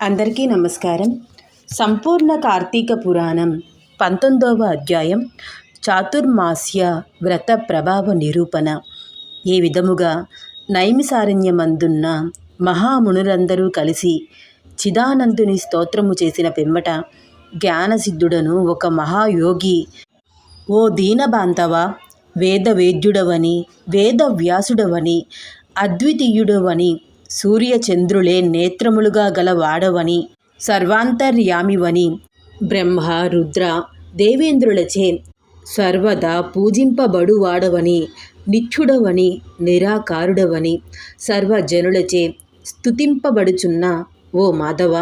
అందరికీ నమస్కారం. సంపూర్ణ కార్తీక పురాణం పంతొమ్మిదవ అధ్యాయం చాతుర్మాస్య వ్రత ప్రభావ నిరూపణ. ఈ విధముగా నైమిసారణ్యమందున్న మహామునులందరూ కలిసి చిదానందుని స్తోత్రము చేసిన పిమ్మట జ్ఞానసిద్ధుడను ఒక మహాయోగి ఓ దీనబాంధవ వేదవేద్యుడవని వేదవ్యాసుడవని అద్వితీయుడవని సూర్యచంద్రులే నేత్రములుగా గల వాడవని సర్వాంతర్యామివని బ్రహ్మ రుద్ర దేవేంద్రులచే సర్వదా పూజింపబడువాడవని నిత్యుడవని నిరాకారుడవని సర్వజనులచే స్తుతింపబడుచున్న ఓ మాధవ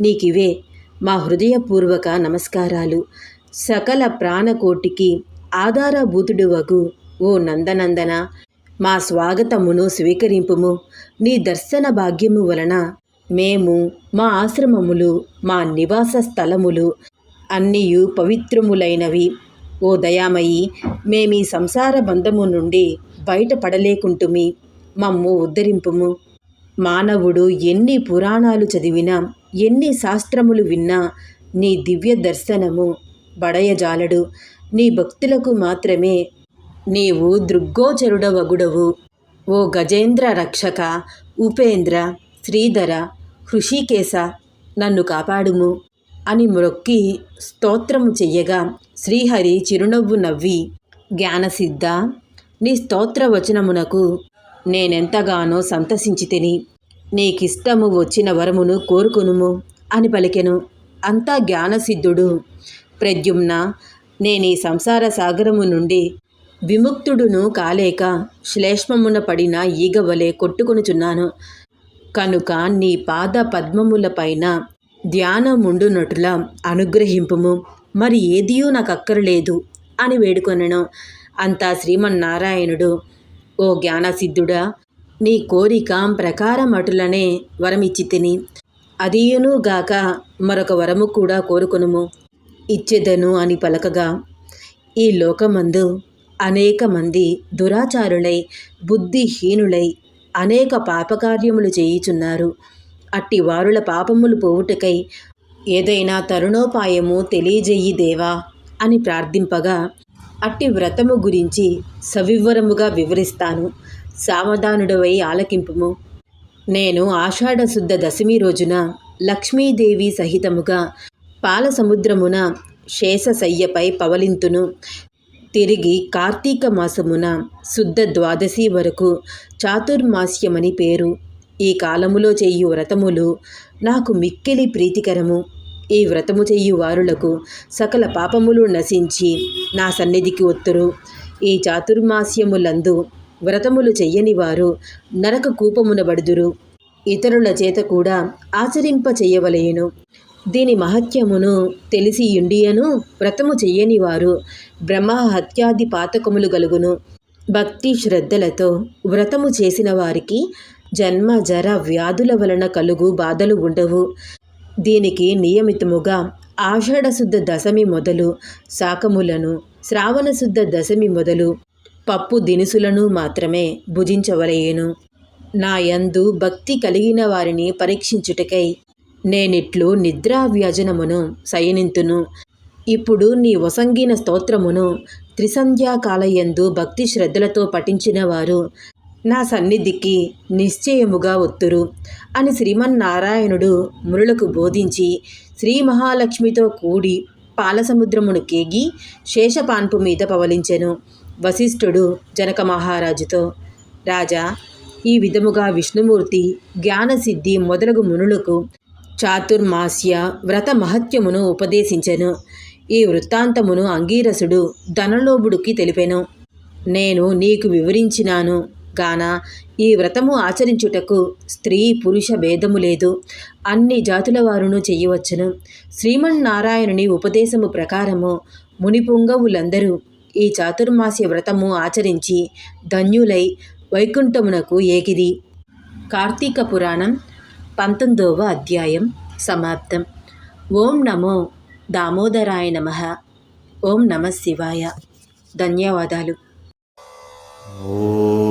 నీకివే మా హృదయపూర్వక నమస్కారాలు. సకల ప్రాణకోటికి ఆధారభూతుడువగు ఓ నందనందన మా స్వాగతమును స్వీకరింపుము. నీ దర్శన భాగ్యము వలన మేము మా ఆశ్రమములు మా నివాస స్థలములు అన్నీయు పవిత్రములైనవి. ఓ దయామయి మేమీ సంసార బంధము నుండి బయటపడలేకుంటుమి మమ్ము ఉద్ధరింపుము. మానవుడు ఎన్ని పురాణాలు చదివినా ఎన్ని శాస్త్రములు విన్నా నీ దివ్య దర్శనము బడయజాలడు. నీ భక్తులకు మాత్రమే నీవు దృగ్గోచరుడవగుడవు. ఓ గజేంద్ర రక్షక ఉపేంద్ర శ్రీధర హృషికేశ నన్ను కాపాడుము అని మొక్కి స్తోత్రము చెయ్యగా శ్రీహరి చిరునవ్వు నవ్వి జ్ఞానసిద్ధ నీ స్తోత్ర వచనమునకు నేనెంతగానో సంతసించి తిని నీకిష్టము వచ్చిన వరమును కోరుకునుము అని పలికెను. అంతా జ్ఞానసిద్ధుడు. ప్రద్యుమ్న నేను ఈ సంసార సాగరము నుండి విముక్తుడును కాలేక శ్లేష్మమున పడిన ఈగవలే కొట్టుకొనుచున్నాను. కనుక నీ పాద పద్మములపైన ధ్యానముండునటుల అనుగ్రహింపుము. మరి ఏదియూ నాకు అక్కరలేదు అని వేడుకొనెను. అంతా శ్రీమన్నారాయణుడు ఓ జ్ఞానసిద్ధుడా నీ కోరిక ప్రకారం అటులనే వరమిచ్చి తిని. అదీయునుగాక మరొక వరము కూడా కోరుకొనుము. ఇచ్చెదను అని పలకగా ఈ లోకమందు అనేక మంది దురాచారులై బుద్ధిహీనులై అనేక పాపకార్యములు చేయుచున్నారు. అట్టి వారుల పాపములు పోవుటకై ఏదైనా తరుణోపాయము తెలియజేయి దేవా అని ప్రార్థింపగా అట్టి వ్రతము గురించి సవివరముగా వివరిస్తాను. సావధానుడవై ఆలకింపుము. నేను ఆషాఢశుద్ధ దశమి రోజున లక్ష్మీదేవి సహితముగా పాలసముద్రమున శేషశయ్యపై పవలింతును. తిరిగి కార్తీక మాసమున శుద్ధ ద్వాదశి వరకు చాతుర్మాస్యమని పేరు. ఈ కాలములో చెయ్యు వ్రతములు నాకు మిక్కిలి ప్రీతికరము. ఈ వ్రతము చెయ్యు వారులకు సకల పాపములు నశించి నా సన్నిధికి ఒత్తురు. ఈ చాతుర్మాస్యములందు వ్రతములు చెయ్యని వారు నరక కూపమున బడుదురు ఇతరుల చేత కూడా ఆచరింప చెయ్యవలేను దీని మహత్యమును తెలిసి యుండియను వ్రతము చెయ్యనివారు బ్రహ్మ హత్యాది పాతకములు గలుగును. భక్తి శ్రద్ధలతో వ్రతము చేసిన వారికి జన్మ జర వ్యాధుల వలన కలుగు బాధలు ఉండవు. దీనికి నియమితముగా ఆషాఢశుద్ధ దశమి మొదలు శాకములను శ్రావణశుద్ధ దశమి మొదలు పప్పు దినుసులను మాత్రమే భుజించవలయేను నా యందు భక్తి కలిగిన వారిని పరీక్షించుటకై నేనిట్లు నిద్రావ్యజనమును శయనింతును ఇప్పుడు నీ వసంగిన స్తోత్రమును త్రిసంధ్యాకాలయందు భక్తి శ్రద్ధలతో పఠించిన వారు నా సన్నిధికి నిశ్చయముగా ఒత్తురు అని శ్రీమన్నారాయణుడు మునులకు బోధించి శ్రీ మహాలక్ష్మితో కూడి పాలసముద్రమును కేగి శేషపాన్పు మీద పవలించెను వశిష్ఠుడు జనక మహారాజుతో. రాజా ఈ విధముగా విష్ణుమూర్తి జ్ఞానసిద్ధి మొదలగు మునులకు చాతుర్మాస్య వ్రత మహత్యమును ఉపదేశించెను. ఈ వృత్తాంతమును అంగీరసుడు ధనలోభుడికి తెలిపెను. నేను నీకు వివరించినాను గాన ఈ వ్రతము ఆచరించుటకు స్త్రీ పురుష భేదము లేదు. అన్ని జాతుల వారును చెయ్యవచ్చును. శ్రీమన్నారాయణుని ఉపదేశము ప్రకారము మునిపుంగవులందరూ ఈ చాతుర్మాస్య వ్రతము ఆచరించి ధన్యులై వైకుంఠమునకు ఏగిరి కార్తీక పురాణం పంతొమ్మిదవ అధ్యాయం సమాప్తం. ఓం నమో దామోదరాయ నమ. ఓం నమ శివాయ. ధన్యవాదాలు. ఓ